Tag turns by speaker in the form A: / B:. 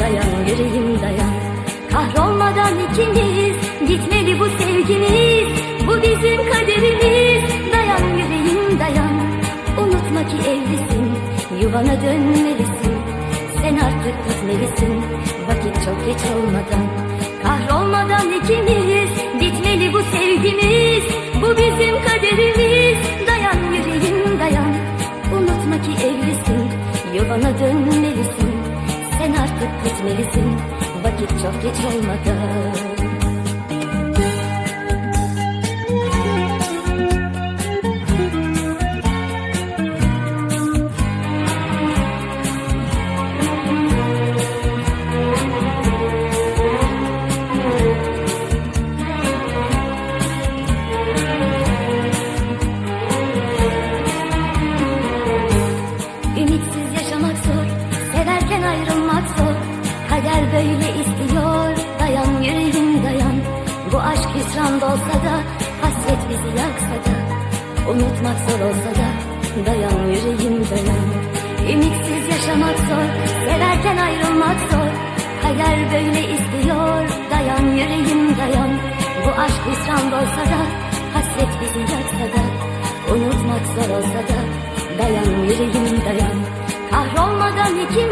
A: dayan yüreğim dayan. Kahrolmadan ikimiz gitmeli bu sevgimiz. Bu bizim kaderimiz. Dayan yüreğim dayan. Unutma ki evlisin yuvana dönmelisin. Sen artık gitmelisin vakit çok geç olmadan. Kahrolmadan ikimiz gitmeli bu sevgimiz. Bu bizim kaderimiz. Dayan yüreğim dayan. Unutma ki evlisin yuvana dönmelisin Artık gitmelisin. Vakit çok geç olmadan böyle istiyor, dayan yüreğim dayan. Bu aşk hüsran da olsa da, hasret bizi yaksa da. Unutmak zor olsa da, dayan yüreğim dayan. Ümitsiz yaşamak zor, severken ayrılmak zor. Kader böyle istiyor, dayan yüreğim dayan. Bu aşk hüsran da olsa da, hasret bizi yaksa da. Unutmak zor olsa da, dayan yüreğim dayan. Kahrolmadan ikimiz,